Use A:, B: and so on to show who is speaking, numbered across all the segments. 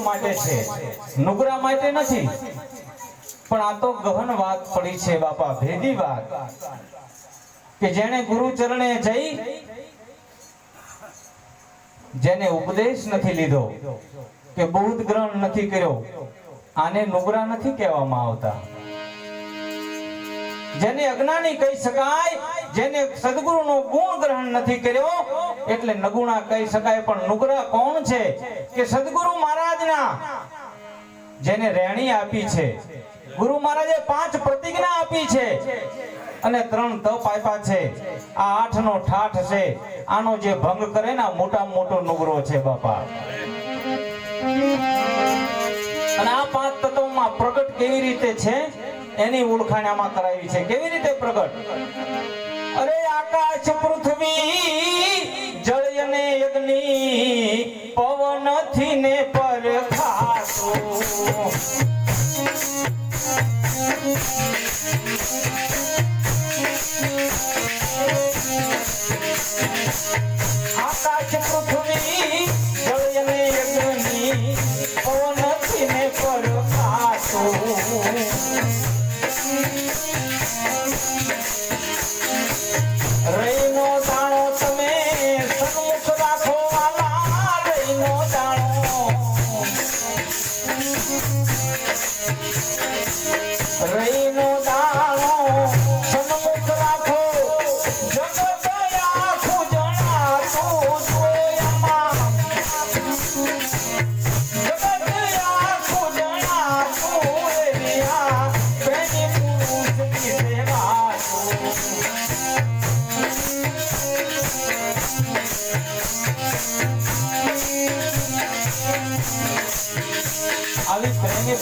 A: માટે છે. નુગરા માટે નથી. પણ આ તો ગહન વાત પડી છે બાપા, ભેદી વાત. કે જેને ગુરુ ચરણે જઈ, જેને ઉપદેશ નથી લીધો, કે બૌદ્ધ ગ્રહણ નથી કર્યો, આને નુગરા નથી કહેવામાં આવતા. જેને અજ્ઞાની કહી શકાય, જેને સદગુરુનો ગુણ ગ્રહણ નથી કર્યો, એટલે નગુણા કહી શકાય. પણ નુગ્રહ કોણ છે? કે સદગુરુ મહારાજના? જેને રેણી આપી છે. ગુરુ મહારાજે પાંચ પ્રતિજ્ઞા આપી છે. અને ત્રણ તપ આપ્યા છે. આ આઠ નો ઠાઠ છે. આનો જે ભંગ કરે ને મોટા મોટો નુગરો છે બાપા. અને આ પાંચ તત્વોમાં પ્રગટ કેવી રીતે છે? એની ઓળખાણ આમાં કરાવી છે. કેવી રીતે પ્રગટ? અરે આકાશ પૃથ્વી, જળ અને અગ્નિ પવનથી ને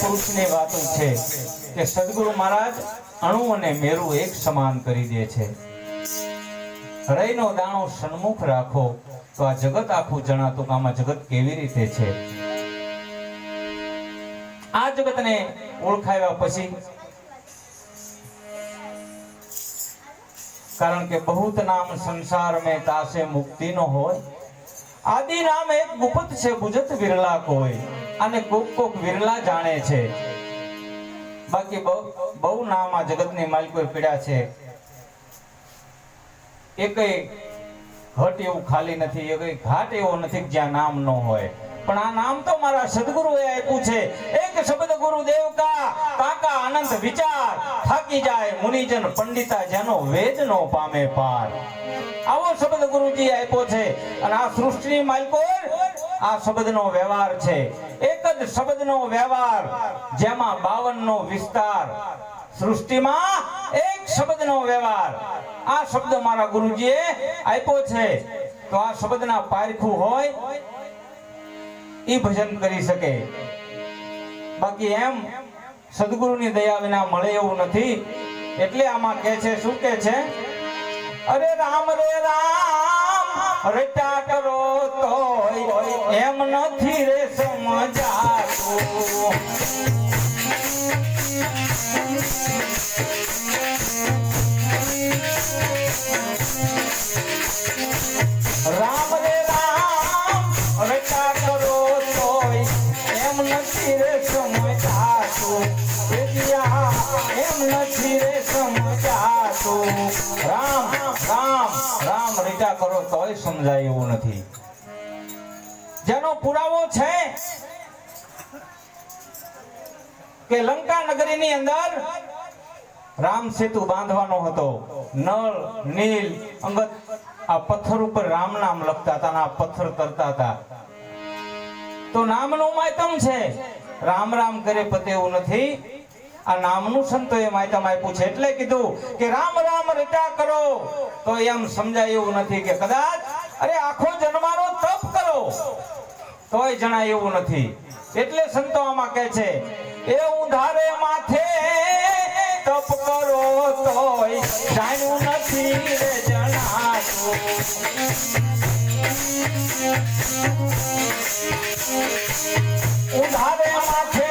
A: પુરુષની વાતો છે કે સદગુરુ મહારાજ અણુ અને મેરુ એક સમાન કરી દે છે. હૃદયનો દાણો સન્મુખ રાખો તો આ જગત આખું જણાતું આમાં જગત કેવી રીતે છે. આ જગતને ઓળખાવ્યા પછી કારણ કે બહુત નામ સંસાર મેં તાસે મુક્તિ નો હોય, આદિ નામ એક ગુપ્ત છે બુજત વિરલા કોઈ અને કોક કોક વિરલા જાણે છે. બાકી બહુ નામ આ જગતની માલિકોએ પીડા છે. એકેય ઘટ એવું ખાલી નથી એકેય ઘાટ એવો નથી જ્યાં નામ ન હોય. પણ આ નામ તો મારા સદગુરુએ આપ્યું છે. એક શબ્દ ગુરુદેવ કા, કાકા આનંદ વિચાર, થાકી જાય મુનિજન પંડિતા જેનો વેદ નો પામે પાર. આવો શબ્દ ગુરુજી આપ્યો છે. અને આ સૃષ્ટિની માલિકો આ શબ્દનો વ્યવહાર છે. એક જ શબ્દનો વ્યવહાર જેમાં બાવન નો વિસ્તાર. સૃષ્ટિમાં એક શબ્દનો વ્યવહાર. આ શબ્દ મારા ગુરુજીએ આપ્યો છે. તો આ શબ્દના પારખું હોય એ ભજન કરી શકે. બાકી એમ સદગુરુની દયા વિના મળે એવું નથી. એટલે આમાં કહે છે, શું કહે છે? અરે રામ રે રામ રટા કરો એમ નથી રે સમજાતું. રામ રે રામ રટા કરો તોય, એમ નથી રે સમજાતું. એમ નથી રે સમજાતું. રામ રામ રામ રટા કરો તોય, સમજાય એવું નથી. જેનો પુરાવો છે કે લંકા નગરીની અંદર રામ સેતુ બાંધવાનો હતો. નળ, નીલ, અંગત આ પથ્થર ઉપર રામ નામ લખતા હતા આ પથ્થર કરતા હતા. તો નામનું માયતમ છે. રામ રામ કરે પતે એવું નથી. આ નામનું સંતોએ માયતમ આપ્યું છે. એટલે કીધું કે રામ રામ રટા કરો. તો એમ સમજાય એવું નથી કે કદાચ અરે આખો જન્માનો તપ કરો તોય જણાય એવું નથી. એટલે સંતો આમાં કહે છે, એ ઉધારે માથે તપ કરો તોય જાણ્યું નથી રે જણાતું. ઉધારે માથે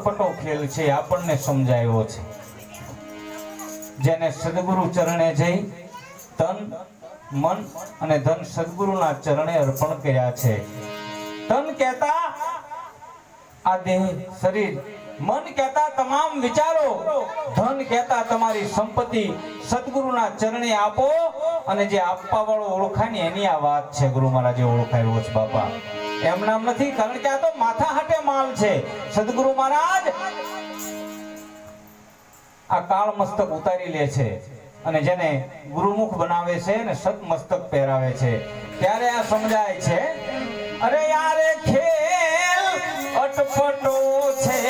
A: અટપટો ખેલ છે, આપણને સમજાયો છે. જેને સદગુરુ ચરણે જઈ તન મન અને ધન સદગુરુના ચરણે અર્પણ કર્યા છે. તન કહેતા આ દેહ, શરીર, મન કહેતા તમામ વિચારો, ધન કહેતા તમારી સંપત્તિ સદગુરુના ચરણે આપો અને જે આપવા વાળો ઓળખાય ને એની આ વાત છે, ગુરુ મહારાજે ઓળખાયો છે, બાપા. એમ નામ નથી, કારણ કે આ તો માથા હાટે માલ છે. સદગુરુ મહારાજ, આ કાળ મસ્તક ઉતારી લે છે અને જેને ગુરુમુખ બનાવે છે અને સત મસ્તક પહેરાવે છે. ત્યારે આ સમજાય છે, અરે યારે ખેલ અટપટો છે.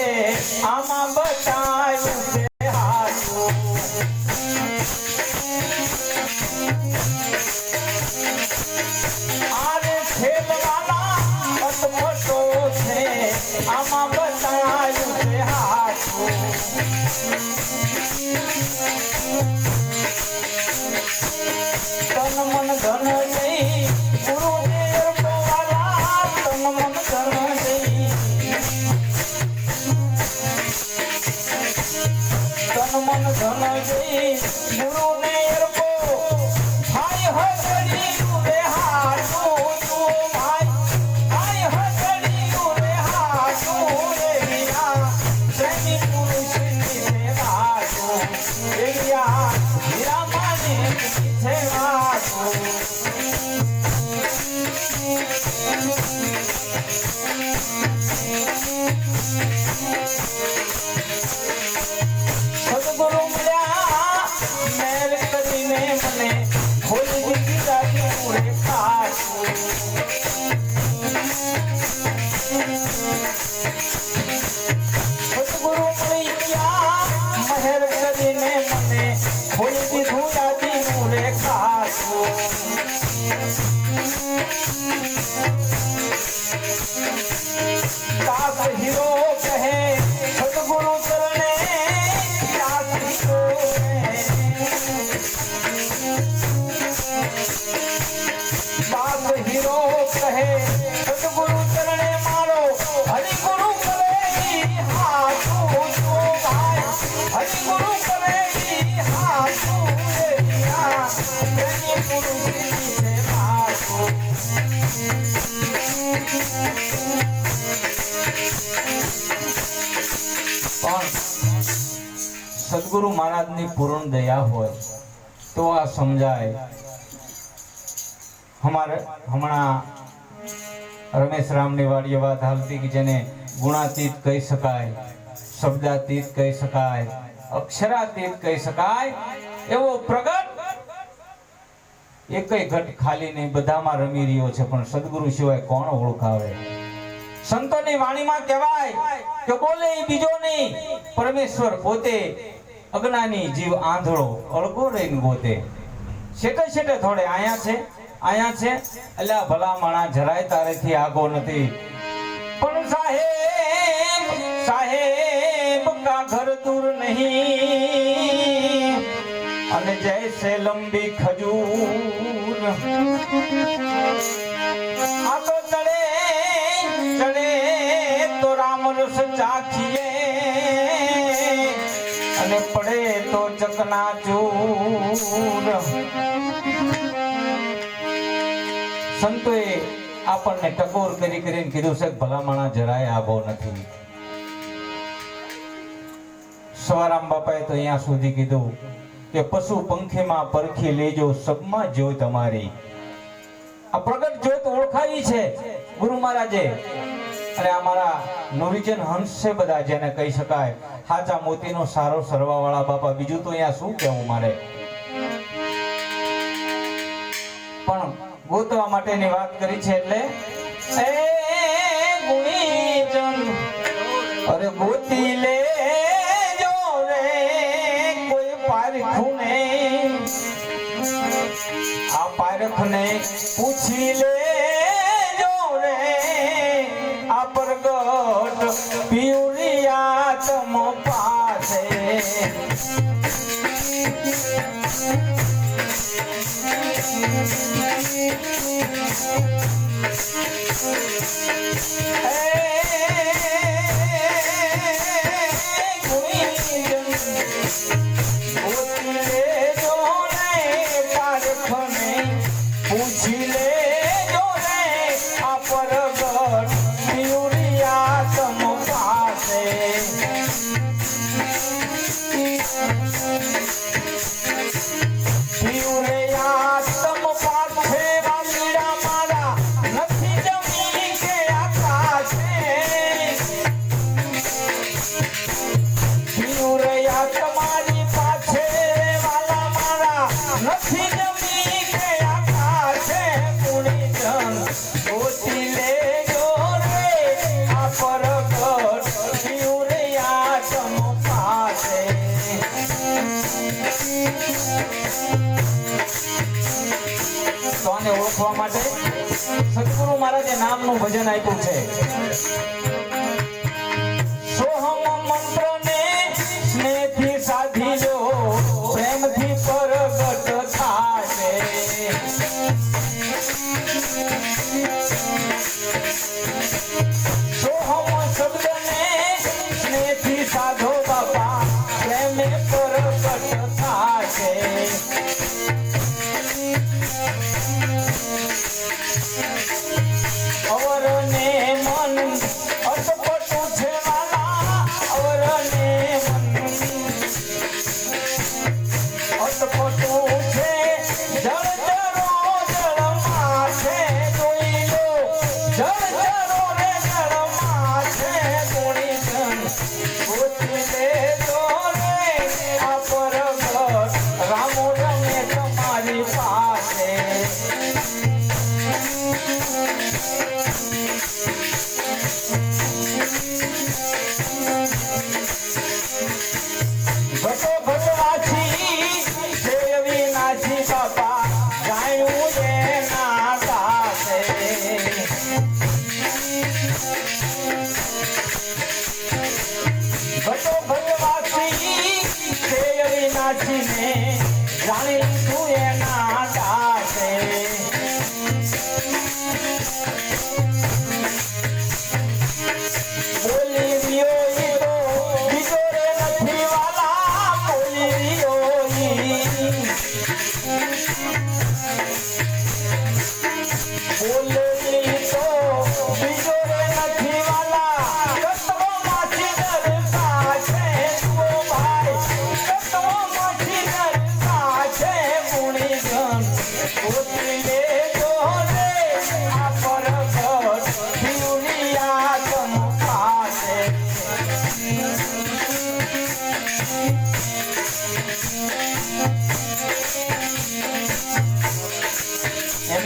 A: આમાં તન મન ધન નહીં ગુરુદેવ સદગુરુ મહારાજની પૂર્ણ દયા હોય તો આ સમજાય. અમારે હમણાં રમેશ રામની વાડીએ વાત હાલતી કે જેને ગુણાતીત કહી શકાય, શબ્દાતીત કહી શકાય, અક્ષરાતીત કહી શકાય, એવો પ્રગટ એકય ઘટ ખાલી નહીં, બધામાં રમી રહ્યો છે, પણ સદગુરુ સિવાય કોણ ઓળખાવે? સંતોની વાણીમાં કહેવાય કે બોલે બીજો નહીં, પરમેશ્વર પોતે અજ્ઞાની જીવ આંધળો અળગો રહીને ગોતે. શેટે શેટે થોડે આયા છે આયા છે, એટલે ભલા માણા જરાય તારેથી આગો નથી. પણ સાહેબ સાહેબ, કા ઘર દૂર નહીં? અને જૈસે લંબી ખજૂર. આ તો ચડે ચડે તો રામ રસ ચાખીએ. અને પડે તો ચકના સંતોએ આપણને ટકોર કરી કરીને કીધું છે ભલામણા જરાય આવો નથી. સવારામ બાપાએ તો અહીંયા સુધી કીધું કે પશુ પંખેમાં પરખી લેજો, સબમાં જોઈ તમારી આ પ્રગટ જોત ઓળખાવી છે ગુરુ મહારાજે. અને અમારા નોરિજન હંસ છે બધા, જેને કહી શકાય. હાચા મોતીનો સારો સરવાવાળા બાપા, બીજું તો અહીંયા શું કહેવું મારે? પણ ગોતવા માટેની વાત કરી છે એટલે, એ ગુણીજન, અરે ગોતી આ પારખને પૂછી લે જો રે આ પ્રગટ પિયુરિયા તમ Silêncio. નામનું ભજન આપ્યું છે.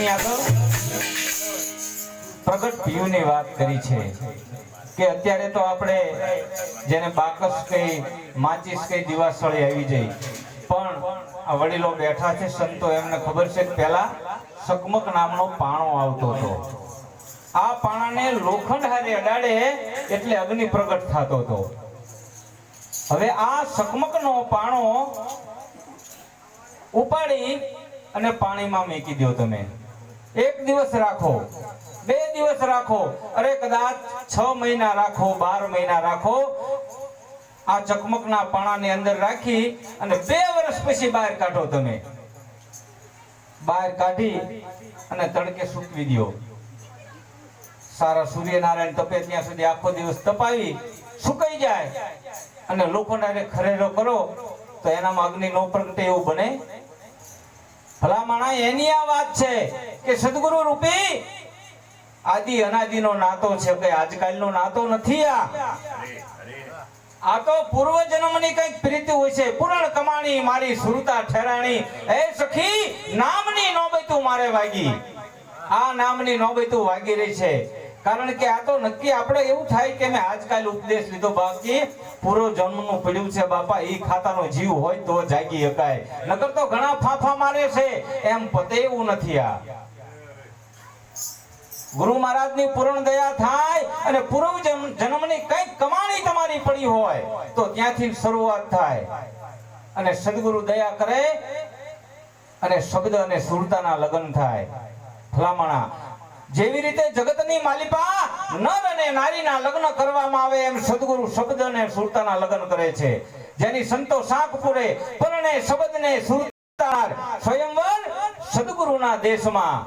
A: એની આગળ પ્રગટ પીયુની વાત કરી છે કે અત્યારે તો આપણે જેને બાકસ કઈ, માચીસ કઈ દિવાસળી આવી જઈ. પણ આ વડીલો બેઠા છે, સંતો એમને ખબર છે કે પહેલા સકમક નામનો પાણો આવતો હતો. આ પાણાને લોખંડ હારે અડાડે એટલે અગ્નિ પ્રગટ થતો હતો. હવે આ સકમકનો પાણો ઉપાડી અને પાણીમાં મેકી દો તમે. એક દિવસ રાખો. બે દિવસ રાખો. અરે કદાચ છ મહિના રાખો, બાર મહિના રાખો. આ ચકમકના પાણાની અંદર રાખી અને બે વર્ષ પછી બહાર કાઢો તમે. બહાર કાઢી અને તડકે સૂકવી દો. સારા સૂર્યનારાયણ તપે ત્યાં સુધી આખો દિવસ તપાવી, સુકાઈ જાય. અને લોકોને ખરેરો કરો, તો એનામાં અગ્નિ નો પ્રગટે એવું બને ભલામણા એની આ વાત છે કે સદગુરુ રૂપી, આદિ અનાદિનો નાતો છે કે આજકાલનો નાતો નથી આ. આ તો પૂર્વ જન્મની કંઈક પ્રીતિ હોય છે. પૂરણ કમાણી મારી સુરતા ઠેરાણી. એ સખી, નામની નોબતું મારે વાગી. આ નામની નોબતું વાગી રહી છે. કારણ કે આ તો નક્કી આપણે એવું થાય કે મેં આજકાલ ઉપદેશ લીધો બાકી પૂર્વ જન્મનું પડ્યું છે બાપા એ ખાતાનો જીવ હોય તો જાગી શકાય. નકર તો ઘણા ફાફા મારે છે. એમ પતે એવું નથી આ. ગુરુ મહારાજની પૂર્ણ દયા થાય અને પૂર્વ જન્મ- જન્મની કઈ કમાણી તમારી પડી હોય તો ત્યાંથી શરૂઆત થાય. અને સદગુરુ દયા કરે અને શબ્દ અને સુરતાના લગ્ન થાય. ફલામણા જેવી રીતે જગતની માલિકા નર અને નારીના લગ્ન કરવામાં આવે એમ સદગુરુ શબ્દ અને સુરતાના લગ્ન કરે છે. જેની સંતો શાક પૂરે પરણે શબ્દને સુરતાર સ્વયંવર સદગુરુના દેશમાં